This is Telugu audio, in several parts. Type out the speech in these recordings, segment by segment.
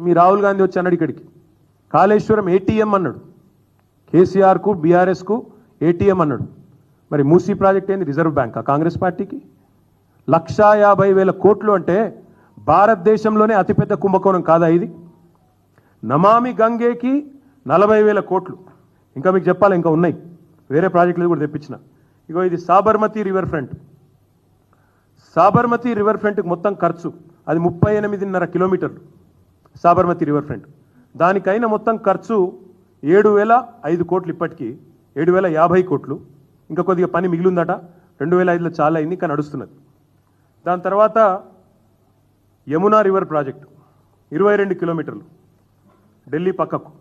మీ రాహుల్ గాంధీ వచ్చి అన్నాడు ఇక్కడికి. కాళేశ్వరం ఏటీఎం అన్నాడు. కేసీఆర్కు బీఆర్ఎస్కు ఏటీఎం అన్నాడు. మరి మూసీ ప్రాజెక్ట్ ఏంది? రిజర్వ్ బ్యాంక్ కాంగ్రెస్ పార్టీకి? లక్షా యాభై వేల కోట్లు అంటే భారతదేశంలోనే అతిపెద్ద కుంభకోణం కాదా ఇది? నమామి గంగేకి నలభై వేల కోట్లు. ఇంకా మీకు చెప్పాలి? ఇంకా ఉన్నాయి. వేరే ప్రాజెక్టులు కూడా తెప్పించిన. ఇగో ఇది Sabarmati river front Sabarmati river ఫ్రంట్కి మొత్తం ఖర్చు. అది ముప్పై ఎనిమిదిన్నర కిలోమీటర్లు. Sabarmati river front. దానికైన మొత్తం ఖర్చు ఏడు వేల ఐదు కోట్లు ఇప్పటికీ. ఏడు వేల యాభై కోట్లు. ఇంకా కొద్దిగా పని మిగిలిందట. రెండు వేల ఐదులో చాలా అయింది ఇంకా నడుస్తున్నది. దాని తర్వాత యమునా రివర్ ప్రాజెక్టు ఇరవై రెండు కిలోమీటర్లు. ఢిల్లీ పక్కకు.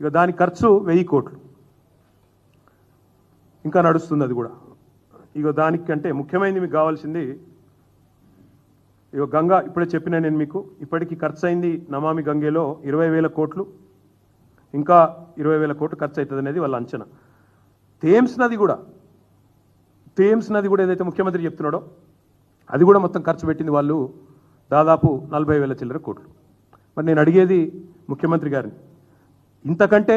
ఇక దాని ఖర్చు వెయ్యి కోట్లు. ఇంకా నడుస్తుంది అది కూడా. ఇక దానికంటే ముఖ్యమైనది మీకు కావాల్సింది ఇక గంగా ఇప్పుడే చెప్పిన నేను మీకు ఇప్పటికి ఖర్చు అయింది నమామి గంగేలో ఇరవై వేల కోట్లు ఇంకా ఇరవై వేల కోట్లు ఖర్చు అవుతుంది అనేది వాళ్ళ అంచనా. థేమ్స్ నది కూడా థేమ్స్ నది కూడా ఏదైతే ముఖ్యమంత్రి చెప్తున్నాడో అది కూడా మొత్తం ఖర్చు పెట్టింది వాళ్ళు దాదాపు నలభై వేల చిల్లర కోట్లు. మరి నేను అడిగేది ముఖ్యమంత్రి గారిని ఇంతకంటే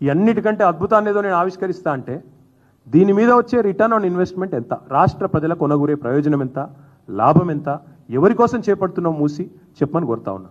ఈ అన్నిటికంటే అద్భుతాన్ని ఏదో నేను ఆవిష్కరిస్తా అంటే దీని మీద వచ్చే రిటర్న్ ఆన్ ఇన్వెస్ట్మెంట్ ఎంత? రాష్ట్ర ప్రజల కొనగూరే ప్రయోజనం ఎంత? లాభం ఎంత? ఎవరి కోసం చేపడుతున్నాం మూసి? చెప్పమని కోరుతా ఉన్నా.